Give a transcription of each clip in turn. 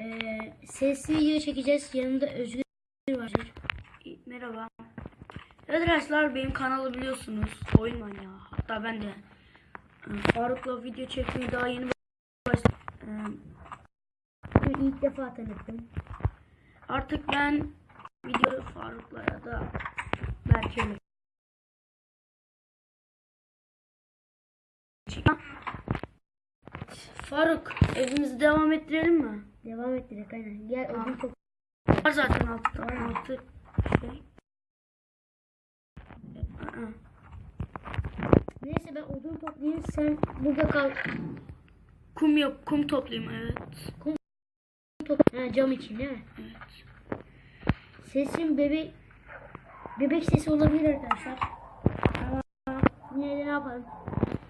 Ee, sesli video çekeceğiz. Yanında Özgür var. Merhaba. Evet arkadaşlar benim kanalı biliyorsunuz. Oyun manyağı. Hatta ben de e, Faruk'la video çekmeyi daha yeni başladım. E, Bugün ilk defa tanıttım. Artık ben video Faruk'la ya da Berke'yle Faruk evimizi devam ettirelim mi? Devam et direkt aynen. Gel Aa. odun top. Var zaten altı altı şey. Aa. Neyse ben odun toplayayım. Sen burada kal. Kum yok, kum toplayayım evet. Top. Ha, cam için değil mi? Evet. Sesim bebek bebek sesi olabilir arkadaşlar. Ama ne yapalım?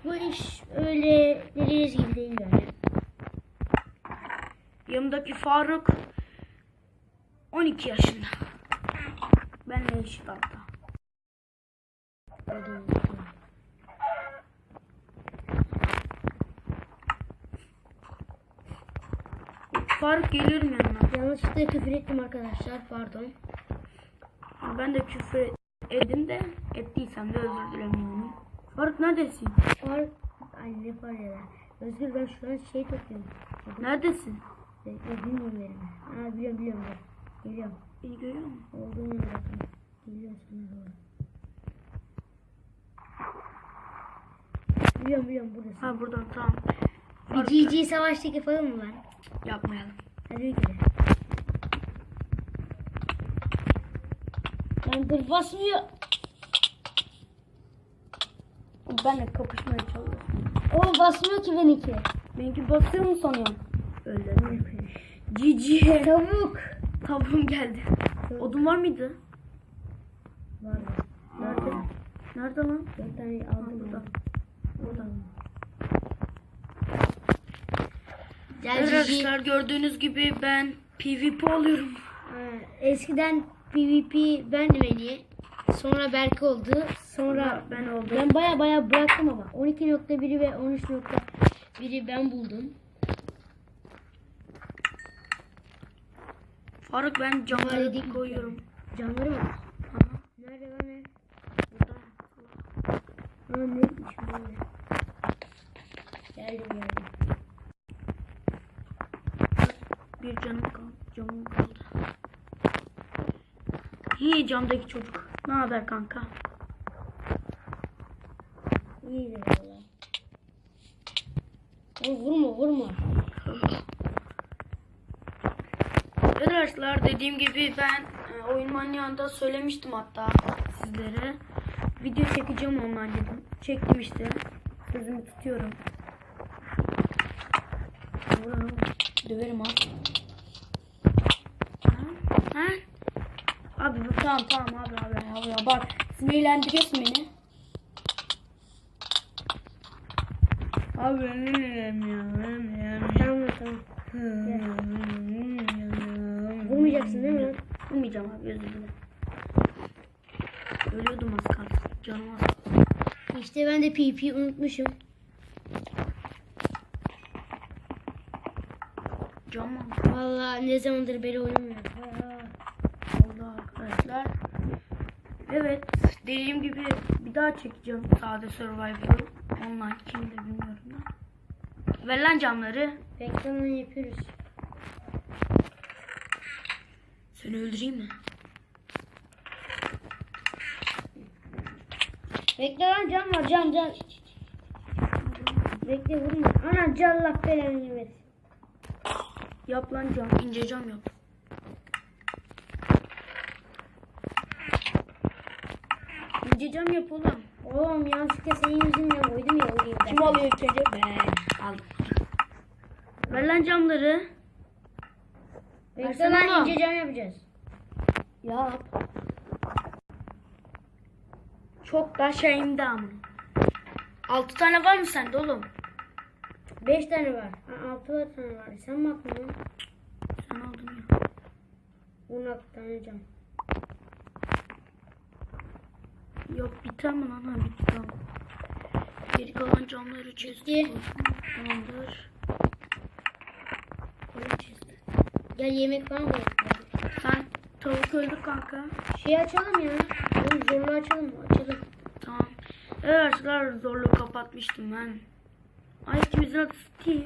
Bu iş öyle dediğiniz gibi değil yani. Yanımdaki Faruk 12 yaşında. Benle eşit hatta. Faruk geliyorum yanına. Yanlışlıkla küfür ettim arkadaşlar. Pardon. Ben de küfür edin de ettiysem de özür dilerim. Faruk neredesin? Var. Ay ne var ya. Özgür ben şu an şey topluyorum. Neredesin? Bekle bilmiyorum yerimi. Ha biliyorum biliyorum. Geliyorum. Beni görüyor musun? Olduğum yere bakın. Geliyorum sana doğru. Biliyorum biliyorum buradasın. Ha buradan tamam. Bir GG savaştık yapalım mı lan? Yapmayalım. Hadi bir kere. Lan dur basmıyor. Benle kapışmaya çalışıyorum. Oğlum basmıyor ki benimki. Benimki basıyor mu sanıyorsun? Mi? Cici. Tavuk. Tavuğum geldi. Odun var mıydı? Var? Nerede? Nerede lan? Dört tane aldım. burada. Burada. Evet arkadaşlar gördüğünüz gibi ben PvP oluyorum. Eskiden PvP bendim en iyi. Sonra Berk oldu. Sonra ben oldum. ben baya baya bıraktım ama. 12.1'i ve 13.1'i ben buldum. Faruk ben camları koyuyorum. Canları mı? Aha, Nerede lan ne? burada. Ha ne gitmiş böyle. Geldim geldim. Bir canım kaldı. Camım kaldı. İyi camdaki çocuk. Ne haber kanka? İyi valla. Vurma vurma. Evet arkadaşlar dediğim gibi ben e, oyun manyağında söylemiştim hatta sizlere. Video çekeceğim online dedim. Çektim işte. Sözümü tutuyorum. Vururum. Döverim abi. Ha? Ha? Abi bu tamam tamam abi abi abi, abi. bak sinirlendiriyorsun beni. Abi ne ya? Tamam tamam. Vurmayacaksın değil mi lan? Vurmayacağım abi özür dilerim. Ölüyordum az kaldı. Canım az. İşte ben de PvP unutmuşum. Mı? Valla ne zamandır beri oynamıyorum. Allah arkadaşlar. Evet dediğim gibi bir daha çekeceğim sade survival online kimde bilmiyorum da. Ver lan camları. Reklamını yapıyoruz. Seni öldüreyim mi? Bekle lan can var can can. Bekle vurma. Ana can Allah belanı versin. Yap lan cam. ince cam yap. İnce cam yap oğlum. Oğlum yanlışlıkla senin yüzünden koydum ya ben. Kim alıyor önce? Ben. Aldım. Ver lan camları. Oğlum. ince cam yapacağız. Yap. Çok da şeyimde ama. Altı tane var mı sende oğlum? Beş tane var. Ha, altı tane var. Sen mi attın lan? Sen aldın ya. On altı tane cam. Yok biter mi lan? Ha bitti tamam. Geri kalan camları. Bitti. Tamamdır. Gel yemek falan koy. Sen tavuk öldür kanka. Şey açalım ya. Oğlum zorlu açalım. Açalım. Tamam. Evet arkadaşlar zorluğu kapatmıştım ben. Ay ikimizin adı Steve.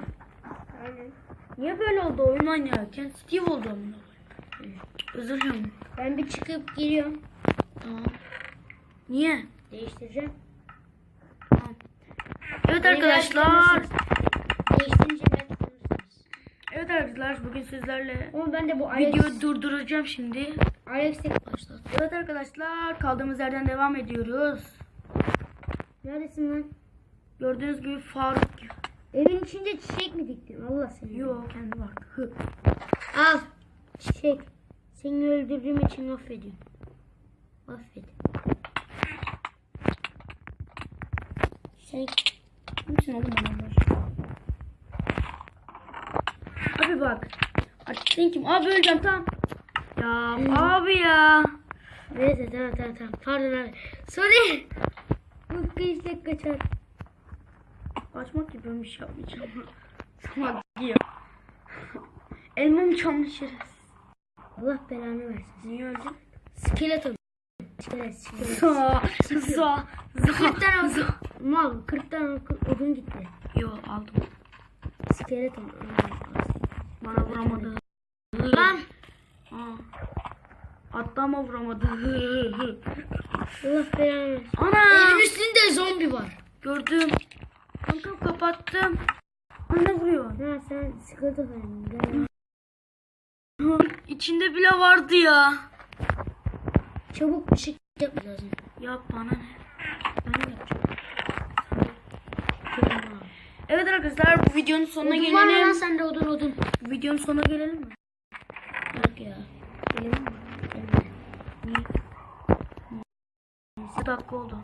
Aynen. Niye böyle oldu oyun oynarken? Steve oldu amına. Özür dilerim. Ben bir çıkıp geliyorum. Tamam. Niye? Değiştireceğim. Tamam. Evet Beni arkadaşlar. belki tanırsınız. Değiştirince belki tanırsınız. Evet arkadaşlar bugün sizlerle Oğlum ben de bu Alex, videoyu durduracağım şimdi. Alex'e başladım. Evet arkadaşlar kaldığımız yerden devam ediyoruz. Neredesin lan? Gördüğünüz gibi Faruk. Evin içinde çiçek mi diktin? Allah seni. Yo kendi var. Hı. Al. Çiçek. Seni öldürdüğüm için affediyorum. Affet. Sen Kimsin oğlum bana Allah aşkına? Abi bak. Artık sen kim? Abi öleceğim tamam. Ya abi ya. Neyse tamam tamam tamam. Pardon abi. Sorry. Bu kıyışla kaçar. Kaçmak gibi ben bir şey yapmayacağım. Tamam gidiyor. Elmam çalmış şerefsiz. Allah belanı versin. Niye öldün? Skeleton. İskelet, iskelet. Za za za 40 tane za. odun. Mal 40 tane odun gitti. Yo aldım. Skeleton. Bana vuramadı. Lan. Aa. Hatta ama vuramadı. Allah belanı. Ana. Evin üstünde zombi var. Gördüm. Kankam kapattım. Anne vuruyor. Ha sen falan. Gel. İçinde bile vardı ya. Çabuk bir şey yapmamız lazım. Ya bana ne? Ben yapacağım. Evet arkadaşlar bu videonun sonuna Odun var mı lan gelelim. sende odun odun? Bu videonun sonuna gelelim mi? Yok ya. Gelelim mi? Niye? Bir dakika oldu.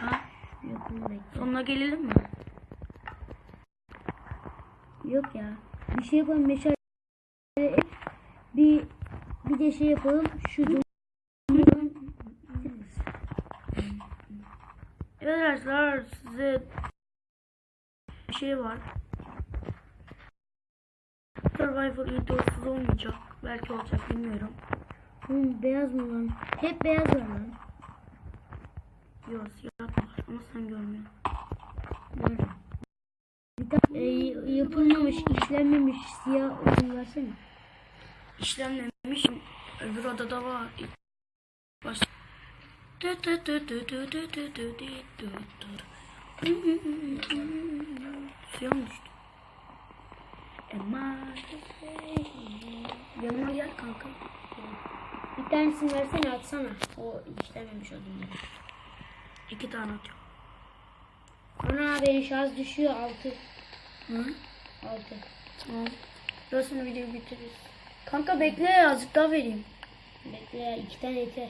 Ha? Yok bunu bekle. Sonuna gelelim mi? Yok ya. Bir şey yapalım meşale. Bir bir de şey yapalım. Şu Evet arkadaşlar size şey var. Survivor videosuz olmayacak. Belki olacak bilmiyorum. Oğlum beyaz mı lan? Hep beyaz var lan. Yok siyah var ama sen görmüyorsun. Nerede? Bir tane e, yapılmamış, işlenmemiş siyah odun versene. İşlemlemiş. Öbür odada var. Baş... Dö dö dö dö dö dö dö dö dö dö dö. Suya mı düştü? Yanıma gel kanka. Bir tanesini versene atsana. O işlenmemiş odunları. İki tane atıyorum. Ana benim şarj düşüyor altı. Hı? Altı. Tamam. Burasını videoyu bitiririz. Kanka bekle azıcık daha vereyim. Bekle iki tane yeter.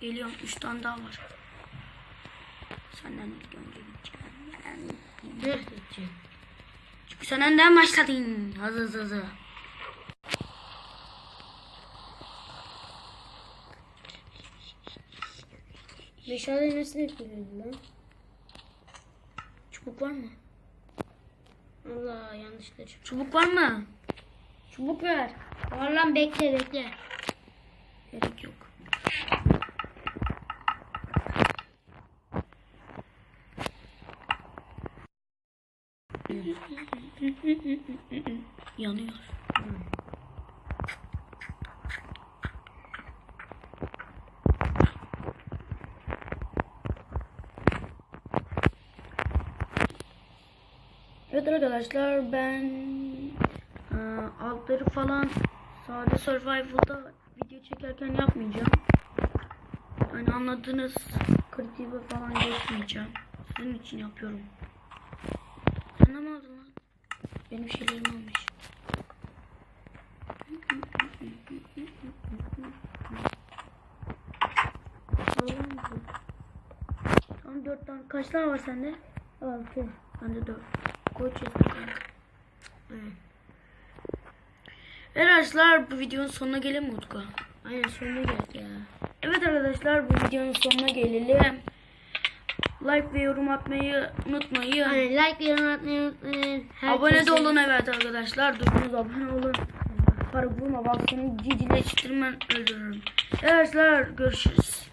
Geliyorum. Üç tane daha var. Senden ilk önce gideceğim. Ne gidecek? Çünkü sen önden başladın. Hızlı hızlı hızlı. Meşale nasıl yapılıyordu lan? Çubuk var mı? Allah yanlışlıkla çıktı. Çubuk var mı? Çubuk ver. Var lan bekle bekle. Gerek yok. Yanıyor. Evet arkadaşlar ben e, altları falan sade survival'da video çekerken yapmayacağım. Yani anladınız kritiğe falan geçmeyeceğim. Sizin için yapıyorum. Aldın lan? Benim şeylerim bu. Tamam dört tane. Kaç tane var sende? Altı. Bende dört. Kanka. Evet. Evet arkadaşlar bu videonun sonuna gelelim Utku? Aynen sonuna geldi ya. Evet arkadaşlar bu videonun sonuna gelelim. Like ve yorum atmayı unutmayın. Yani like ve yorum atmayı unutmayın. Abone de olun evet arkadaşlar. Duydunuz abone olun. Para bulma bak seni cicileştirmen öldürürüm. Evet arkadaşlar görüşürüz.